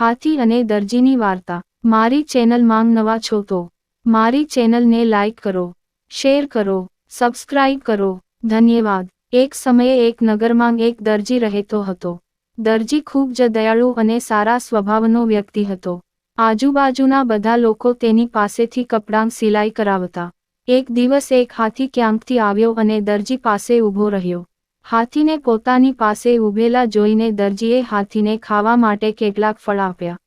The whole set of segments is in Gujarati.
હાથી અને દરજીની વાર્તા. મારી ચેનલ માંગ નવા છો તો મારી ચેનલને લાઈક કરો, શેર કરો, સબસ્ક્રાઇબ કરો. ધન્યવાદ. એક સમયે એક નગરમાં એક દરજી રહેતો હતો. દરજી ખૂબ જ દયાળુ અને સારા સ્વભાવનો વ્યક્તિ હતો. આજુબાજુના બધા લોકો તેની પાસેથી કપડાં સિલાઈ કરાવતા. એક દિવસ એક હાથી ક્યાંકથી આવ્યો અને દરજી પાસે ઊભો રહ્યો. હાથીને પોતાની પાસે ઊભેલા જોઈને દરજીએ હાથીને ખાવા માટે કેટલાક ફળ આપ્યા.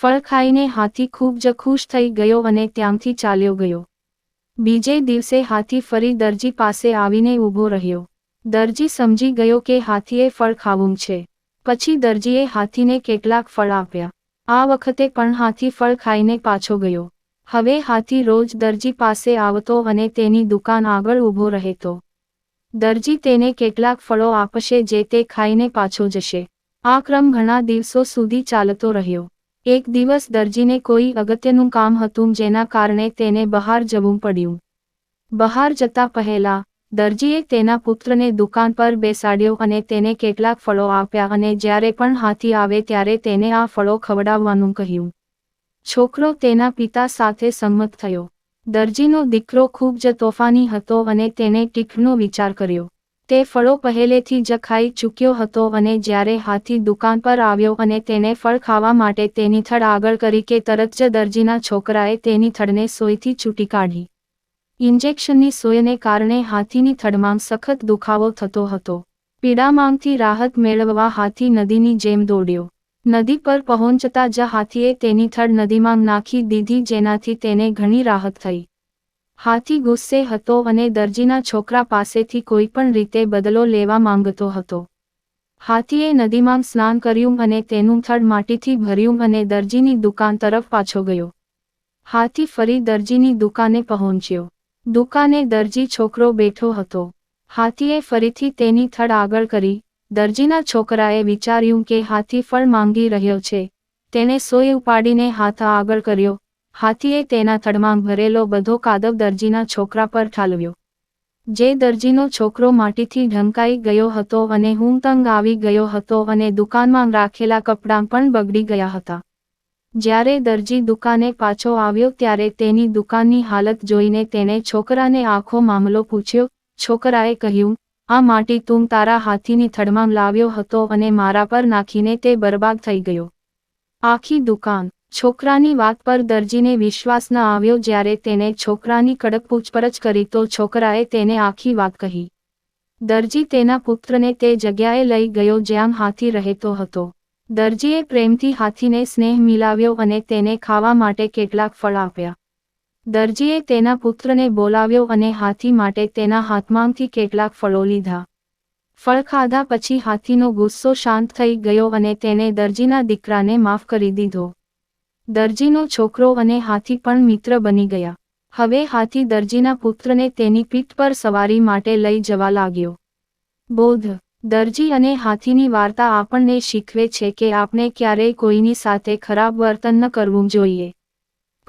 ફળ ખાઈને હાથી ખૂબ જ ખુશ થઈ ગયો અને ત્યાંથી ચાલ્યો ગયો. બીજે દિવસે હાથી ફરી દરજી પાસે આવીને ઊભો રહ્યો. દરજી સમજી ગયો કે હાથીએ ફળ ખાવું છે. પછી દરજીએ હાથીને કેટલાક ફળ આપ્યા. આ વખતે પણ હાથી ફળ ખાઈને પાછો ગયો. હવે હાથી રોજ દરજી પાસે આવતો અને તેની દુકાન આગળ ઊભો રહેતો. દરજી તેને કેટલાક ફળો આપશે જે તે ખાઈને પાછો જશે. આ ક્રમ ઘણા દિવસો સુધી ચાલતો રહ્યો. એક દિવસ દરજીને કોઈ અગત્યનું કામ હતું જેના કારણે તેને બહાર જવું પડ્યું. બહાર જતા પહેલા, દરજીએ તેના પુત્રને દુકાન પર બેસાડ્યો અને તેને કેટલાક ફળો આપ્યા અને જ્યારે પણ હાથી આવે ત્યારે તેને આ ફળો ખવડાવવાનું કહ્યું. છોકરો તેના પિતા સાથે સંમત થયો. દરજીનો દીકરો ખૂબ જ તોફાની હતો અને તેને ટીખનો વિચાર કર્યો. તે ફળો પહેલેથી જ ખાઈ ચૂક્યો હતો અને જ્યારે હાથી દુકાન પર આવ્યો અને તેને ફળ ખાવા માટે તેની થડ આગળ કરી કે તરત જ દરજીના છોકરાએ તેની થડને સોયથી છૂટી કાઢી. ઇન્જેક્શનની સોયને કારણે હાથીની થડમાં સખત દુખાવો થતો હતો. પીડામાંગથી રાહત મેળવવા હાથી નદીની જેમ દોડ્યો. નદી પર પહોંચતા જ હાથીએ તેની થડ નદીમાં નાખી દીધી જેનાથી તેને ઘણી રાહત થઈ. હાથી ગુસ્સે હતો અને દરજીના છોકરા પાસેથી કોઈ પણ રીતે બદલો લેવા માંગતો હતો. હાથીએ નદીમાં સ્નાન કર્યું અને તેનું થડ માટીથી ભર્યું અને દરજીની દુકાન તરફ પાછો ગયો. હાથી ફરી દરજીની દુકાને પહોંચ્યો. દુકાને દરજી છોકરો બેઠો હતો. હાથીએ ફરીથી તેની થડ આગળ કરી દરજીના છોકરાએ વિચાર્યું કે હાથી ફળ માંગી રહ્યો છે. તેને સોય ઉપાડીને હાથ આગળ કર્યો. હાથીએ તેના થડમાં ભરેલો બધો કાદવ દરજીના છોકરા પર ઠાલવ્યો. જે દરજીનો છોકરો માટીથી ઢંકાઈ ગયો હતો અને હું તંગ આવી ગયો હતો અને દુકાનમાં રાખેલા કપડાં પણ બગડી ગયા હતા. જ્યારે દરજી દુકાને પાછો આવ્યો ત્યારે તેની દુકાનની હાલત જોઈને તેણે છોકરાને આખો મામલો પૂછ્યો. છોકરાએ કહ્યું આ માટી તું તારા હાથીની થડમાં લાવ્યો હતો અને મારા પર નાખીને તે બરબાદ થઈ ગયો. આખી દુકાન છોકરાની વાત પર દરજીને વિશ્વાસ ન આવ્યો જ્યારે તેને છોકરાની કડક પૂછપરછ કરી તો છોકરાએ તેને આખી વાત કહી. દરજી તેના પુત્રને તે જગ્યાએ લઈ ગયો જ્યાં હાથી રહેતો હતો. દરજીએ પ્રેમથી હાથીને સ્નેહ મિલાવ્યો અને તેને ખાવા માટે કેટલાક ફળ આપ્યા. દરજીએ તેના પુત્રને બોલાવ્યો અને હાથી માટે તેના હાથમાંથી કેટલાક ફળો લીધા. ફળ ખાધા પછી હાથીનો ગુસ્સો શાંત થઈ ગયો અને તેને દરજીના દીકરાને માફ કરી દીધો. દરજીનો છોકરો અને હાથી પણ મિત્ર બની ગયા. હવે હાથી દરજીના પુત્રને તેની પીઠ પર સવારી માટે લઈ જવા લાગ્યો. બોધ, દરજી અને હાથીની વાર્તા આપણને શીખવે છે કે આપણે ક્યારેય કોઈની સાથે ખરાબ વર્તન ન કરવું જોઈએ.